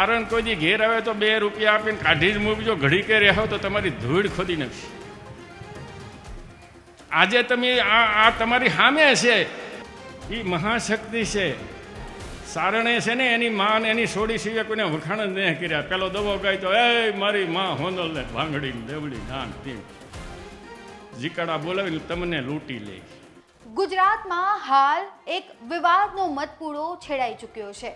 સારણ કોઈ દી ઘેર આવે તો બે રૂપિયા આપીને કાઢી જ મૂકજો. ઘડી કે રહો તો તમારી ધૂળ ખોદી નાખશે. આજે તમે આ આ તમારી સામે છે. એ મહાશક્તિ છે. સારણે છે ને એની માં એની સોડી સિવાય કોઈને વખાણ જ નહીં કર્યા. પેલો દવો ગાય તો એ મારી માં હોંદલ ને ભાંગડી દેવડી ધાન તીમ. જીકાડા બોલાવીને તમને લૂંટી લે ગુજરાતમાં હાલ એક વિવાદનો મતપૂડો છેડાઈ ચૂક્યો છે.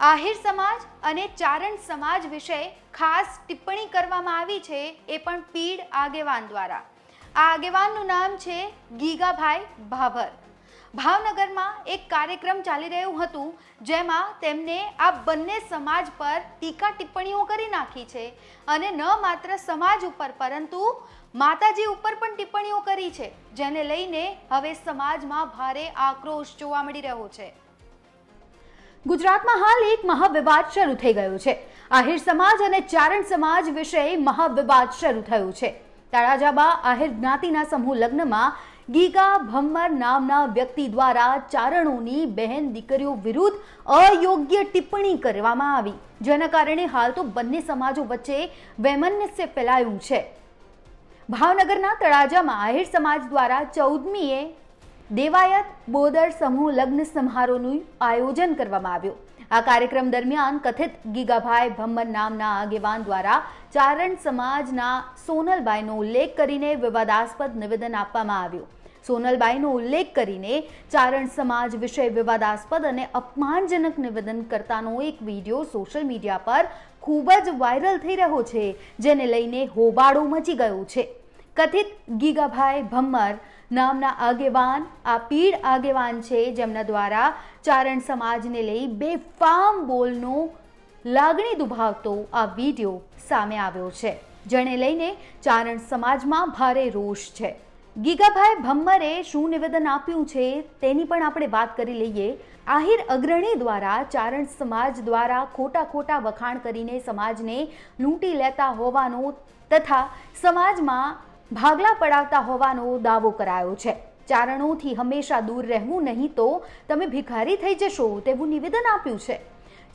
આહિર સમાજ અને ચારણ સમાજ વિશે ખાસ ટિપ્પણી કરવામાં આવી છે એ પણ પીડ આગેવાન દ્વારા. આ આગેવાનનું નામ છે ગીગાભાઈ ભાભર. ભાવનગરમાં એક કાર્યક્રમ ચાલી રહ્યું હતું જેમાં તેમને આ બંને સમાજ પર ટીકા ટિપ્પણીઓ કરી નાખી છે અને ન માત્ર સમાજ ઉપર પરંતુ માતાજી ઉપર પણ ટિપ્પણીઓ કરી છે, જેને લઈને હવે સમાજમાં ભારે આક્રોશ જોવા મળી રહ્યો છે. ગુજરાતમાં હાલ એક મહાવિવાદ શરૂ થઈ ગયો છે. આહિર સમાજ અને ચારણ સમાજ વિશે મહાવિવાદ શરૂ થયો છે. તળાજાબા આહિર જ્ઞાતિના સમૂહ લગ્નમાં ગીગા ભમ્મર નામના વ્યક્તિ દ્વારા ચારણોની બહેન દીકરીઓ વિરુદ્ધ અયોગ્ય ટિપ્પણી કરવામાં આવી. જેના કારણે હાલ તો બંને સમાજો વચ્ચે વૈમનસ્ય ફેલાયું છે. ભાવનગરના તળાજામાં આહિર સમાજ દ્વારા ચૌદમીએ દેવાયત બોદર સમૂહ લગ્ન સમારોહનું આયોજન કરવામાં આવ્યું. આ કાર્યક્રમ દરમિયાન કથિત ગીગાભાઈ ભમ્મર નામના આગેવાન દ્વારા ચારણ સમાજના સોનલબાઈનો ઉલ્લેખ કરીને વિવાદાસ્પદ નિવેદન આપવામાં આવ્યું. સોનલબાઈનો ઉલ્લેખ કરીને ચારણ સમાજ વિશે વિવાદાસ્પદ અને અપમાનજનક નિવેદન કરતાનો એક વીડિયો સોશિયલ મીડિયા પર ખૂબ જ વાયરલ થઈ રહ્યો છે, જેને લઈને હોબાળો મચી ગયો છે. કથિત ગીગાભાઈ ભમ્મર નામના આગેવાન, આ પીડ આગેવાન છે જેમના દ્વારા ચારણ સમાજને લઈ બેફામ બોલનો લાગણી દુભાવતો આ વીડિયો સામે આવ્યો છે. જેને લઈને ચારણ સમાજમાં ભારે રોષ છે. ગીગાભાઈ ભમ્મરે શું નિવેદન આપ્યું છે તેની પણ આપણે વાત કરી લઈએ. આહિર અગ્રણી દ્વારા ચારણ સમાજ દ્વારા ખોટા ખોટા વખાણ કરીને સમાજને લૂંટી લેતા હોવાનો તથા સમાજમાં ભાગલા પડાવતા હોવાનો દાવો કરાયો છે. ચારણોથી હંમેશા દૂર રહેવું નહીં તો તમે ભિખારી થઈ જશો તેવું નિવેદન આપ્યું છે.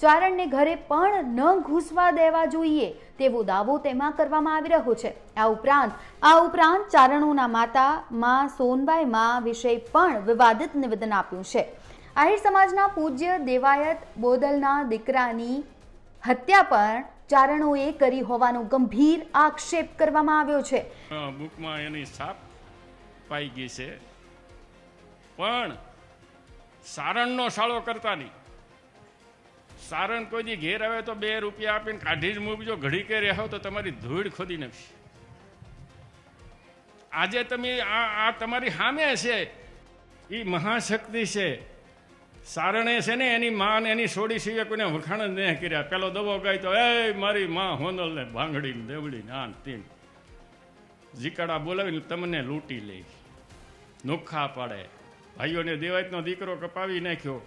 ચારણને ઘરે પણ ન ઘૂસવા દેવા જોઈએ તેવો દાવો તેમાં કરવામાં આવી રહ્યો છે. આ ઉપરાંત આ ઉપરાંત ચારણોના માતા માં સોનબાઈ માં વિશે પણ વિવાદિત નિવેદન આપ્યું છે. આહિર સમાજના પૂજ્ય દેવાયત બોદલના દીકરાની હત્યા પણ ચારણોએ કરી હોવાનો ગંભીર આક્ષેપ કરવામાં આવ્યો છે. બુકમાં એની છાપ પાઈ ગઈ છે. પણ સારણનો સાળો કરતા નહીં. સારણ કોઈ દી ઘેર આવે તો બે રૂપિયા આપીને કાઢી જ મૂકજો. ઘડી કે રહો તો તમારી ધૂળ ખોદી નાખશે. આજે તમે આ આ તમારી સામે છે. એ મહાશક્તિ છે. સારણે છે ને, એની માં એની સોડી સિવાય કોઈને વખાણ જ નહીં કર્યા. પેલો દવો ગાય તો એ મારી માં હોનલને ને ભાંગડી ને દેવડી ને આન તીન જીકાડા બોલાવીને તમને લૂંટી લે નોખા પાડે. ભાઈઓને દેવાયતનો દીકરો કપાવી નાખ્યો.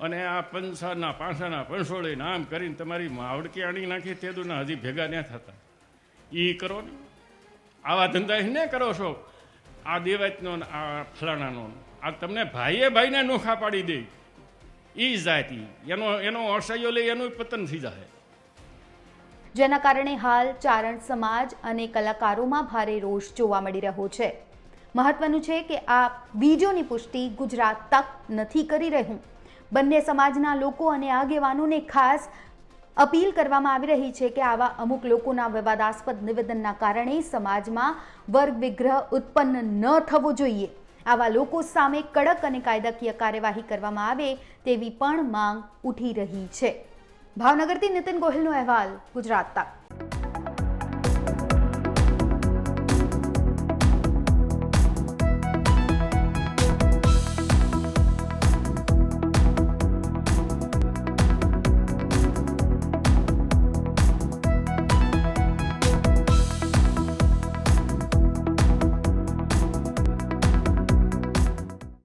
અને આ પંસાના પાંસાના પંસોળીને આમ કરીને તમારી માવડકી આણી નાખી તેદુના હજી ભેગા ન થતા. એ કરો ને. આવા ધંધા ને કરો છો? આ દેવાયતનો આ ફલાણાનો આ તમને ભાઈએ ભાઈને નોખા પાડી દે. એ જાતિ. એનો એનો અસહ્યો લઈ એનું પતન થઈ જાય જેના કારણે હાલ ચારણ સમાજ અને કલાકારોમાં ભારે રોષ જોવા મળી રહ્યો છે. મહત્વનું છે કે આ બીજોની પુષ્ટિ ગુજરાત તક નથી કરી રહ્યું. બંને સમાજના લોકો અને આગેવાનોને ખાસ અપીલ કરવામાં આવી રહી છે કે આવા અમુક લોકોના વિવાદાસ્પદ નિવેદનના કારણે સમાજમાં વર્ગ વિગ્રહ ઉત્પન્ન ન થવો જોઈએ. આવા લોકો સામે કડક અને કાયદાકીય કાર્યવાહી કરવામાં આવે તેવી પણ માંગ ઉઠી રહી છે. ભાવનગરથી નીતિન ગોહિલનો અહેવાલ, ગુજરાત તક.